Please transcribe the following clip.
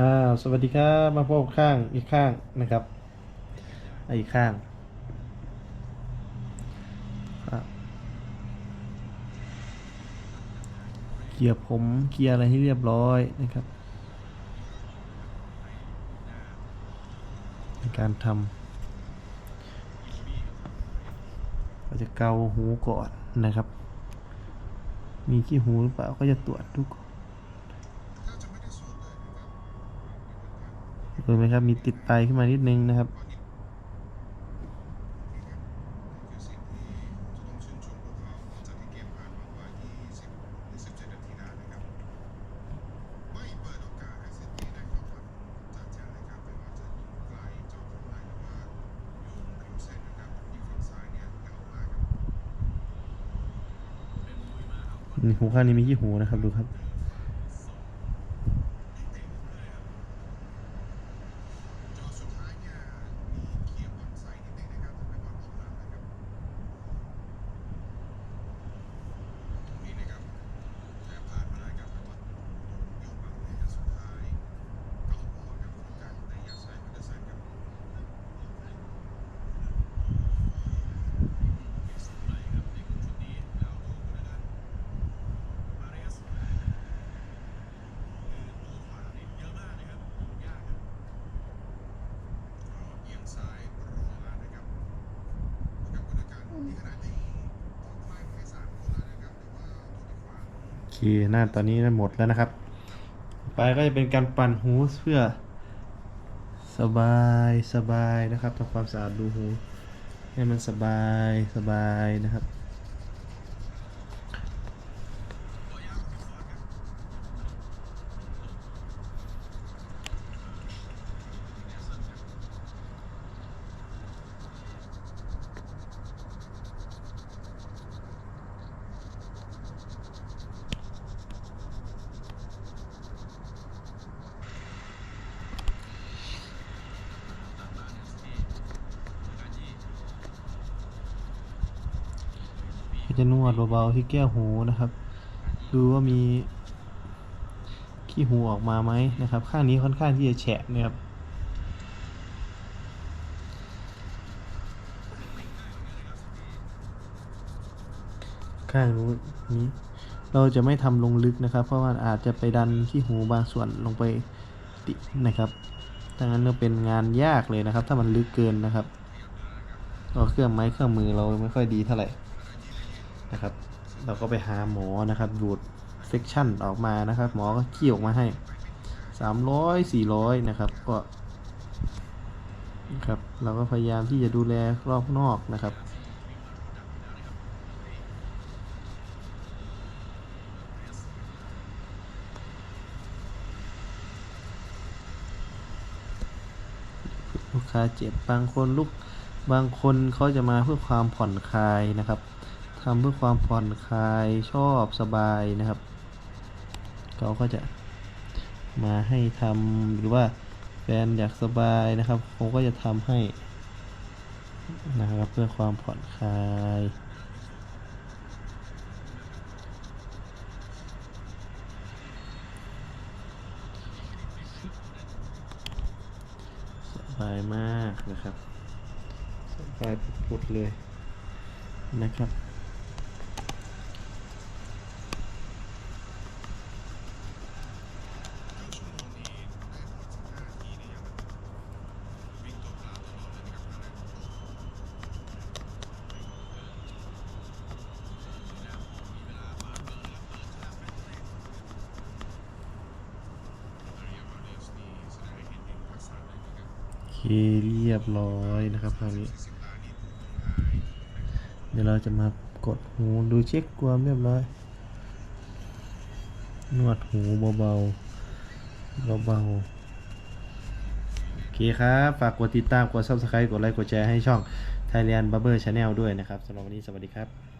อ้าวสวัสดีครับมาพบข้างอีกข้างนะครับอีกข้างเกียร์ผมเกียร์อะไรให้เรียบร้อยนะครับในการทำก็จะเกาหูก่อนนะครับ มีขี้หูหรือเปล่าก็จะตรวจทุก ดูไหมครับ มีติดไปขึ้นมานิดนึงนะครับ หูข้างนี้มีขี้หูนะครับ ดูครับ เคหน้าตอนนี้หมดแล้วนะครับ ไปก็จะเป็นการปั่นหูเพื่อ สบายสบายนะครับทำความสะอาดดูหู ให้มันสบายสบายนะครับ จะนวดเบาๆที่แก้วหูนะครับ ดูว่ามีขี้หูออกมาไหมนะครับ ข้างนี้ค่อนข้างที่จะแฉะนะครับข้างนู้นนี้เราจะไม่ทำลงลึกนะครับ เพราะว่าอาจจะไปดันขี้หูบางส่วนลงไปตินะครับดังนั้นก็เป็นงานยากเลยนะครับ ถ้ามันลึกเกินนะครับเครื่องไม้เครื่องมือเราไม่ค่อยดีเท่าไหร่ นะครับ เราก็ไปหาหมอนะครับดูดเซกชันออกมานะครับ หมอก็ขี้ออกมาให้สามร้อยสี่ร้อยนะครับ ก็ครับเราก็พยายามที่จะดูแลรอบนอกนะครับลูกค้าเจ็บบางคนลูกบางคนเขาจะมาเพื่อความผ่อนคลายนะครับ ทำเพื่อความผ่อนคลายชอบสบายนะครับ เขาก็จะมาให้ทำหรือว่าแฟนอยากสบายนะครับผมก็จะทำให้นะครับเพื่อความผ่อนคลายสบายมากนะครับสบายปุดๆเลยนะครับ เคเรียบร้อยนะครับคราวนี้ เดี๋ยวเราจะมากดหูดูเช็คความเรียบร้อย นวดหูเบาๆเบาๆโอเคครับ ฝากกดติดตาม กด subscribe กดไลค์ กดแชร์ให้ช่อง Thailand Barber Channel ด้วยนะครับสำหรับวันนี้สวัสดีครับ